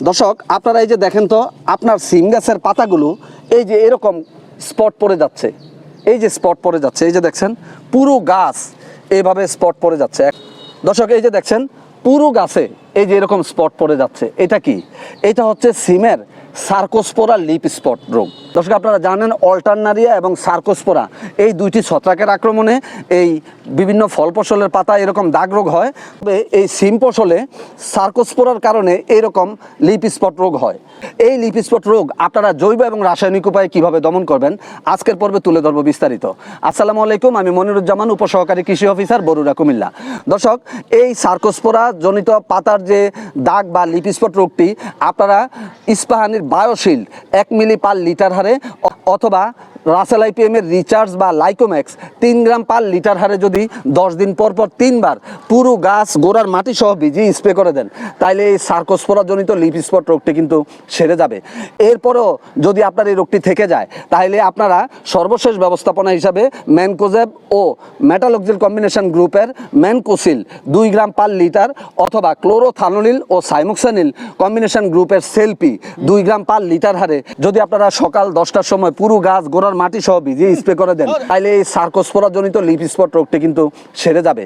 দর্শক, আপনারা এই যে দেখেন তো, আপনার সিম গাছের পাতাগুলো এই যে এরকম স্পট পড়ে যাচ্ছে। এই যে স্পট পড়ে যাচ্ছে, এই যে দেখছেন, পুরো গাছ এইভাবে স্পট পড়ে যাচ্ছে। দর্শক, এই যে দেখছেন, পুরো গাছে এই যে এরকম স্পট পড়ে যাচ্ছে। এটা কি? এটা হচ্ছে সিমের সার্কোস্পোরা লিপ স্পট রোগ। দর্শক, আপনারা জানেন অল্টারনারিয়া এবং সার্কোস্পোরা, এই দুইটি ছত্রাকের আক্রমণে এই বিভিন্ন ফল ফসলের পাতা এরকম দাগ রোগ হয়। তবে এই সিম ফসলে সার্কোস্পোরার কারণে এরকম লিপ স্পট রোগ হয়। এই লিপ স্পট রোগ আপনারা জৈব এবং রাসায়নিক উপায়ে কীভাবে দমন করবেন, আজকের পর্বে তুলে ধরবো বিস্তারিত। আসসালামু আলাইকুম, আমি মনিরুজ্জামান, উপসহকারী কৃষি অফিসার বরুড়া, কুমিল্লা। দর্শক, এই সার্কোস্পোরা জনিত পাতার যে দাগ বা লিপ স্পট রোগটি, আপনারা ইস্পাহানির বায়োশিল্ড এক মিলি পার লিটার অ- অথবা রাসেল আইপিএম এর রিচার্জ বা লাইকোম্যাক্স তিন গ্রাম পার লিটার হারে যদি দশ দিন পর পর তিনবার পুরো গাছ গোড়ার মাটি সহ ভিজিয়ে স্প্রে করে দেন, তাইলে এই সার্কোস্পোরা জনিত লিপ স্পট রোগটি কিন্তু সেরে যাবে। এরপরেও যদি আপনার এই রোগটি থেকে যায় তাহলে আপনারা সর্বশেষ ব্যবস্থাপনা হিসাবে ম্যানকোজেব ও মেটালক্সিল কম্বিনেশন গ্রুপের ম্যানকোসিল দুই গ্রাম পার লিটার অথবা ক্লোরোথানোলিল ও সাইমোক্সানিল কম্বিনেশন গ্রুপের সেলপি দুই গ্রাম পার লিটার হারে যদি আপনারা সকাল দশটার সময় পুরো গাছ গোড়ার মাটি সহ ভিজিয়ে স্প্রে করে দেন তাহলে এই সার্কোস্পোরা জনিত লিপ স্পট রোগটি কিন্তু সেরে যাবে।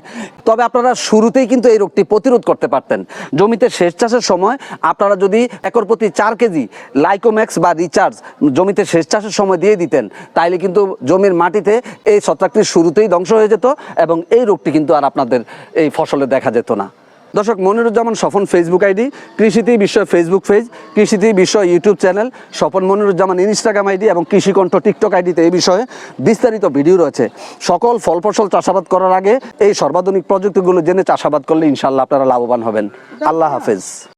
তবে আপনারা শুরুতেই কিন্তু এই রোগটি প্রতিরোধ করতে পারতেন। জমিতে সেচ চাষের সময় আপনারা যদি একর প্রতি চার কেজি লাইকোম্যাক্স বা রিচার্জ জমিতে সেচ চাষের সময় দিয়ে দিতেন তাইলে কিন্তু জমির মাটিতে এই ছত্রাকটি শুরুতেই ধ্বংস হয়ে যেত এবং এই রোগটি কিন্তু আর আপনাদের এই ফসলে দেখা যেত না। দর্শক মনিরুজ্জামান স্বপন ফেসবুক আইডি কৃষিতেই বিশ্ব ফেসবুক পেজ কৃষিতেই বিশ্ব YouTube channel Swapan Moniruzzaman Instagram ID এবং কৃষিকণ্ঠ টিকটক আইডিতে এই বিষয়ে বিস্তারিত ভিডিও রয়েছে। সকল ফল ফসল চাষাবাদ করার আগে এই সর্বাধুনিক প্রযুক্তিগুলো জেনে চাষাবাদ করলে ইনশাল্লাহ আপনারা লাভবান হবেন। আল্লাহ হাফেজ।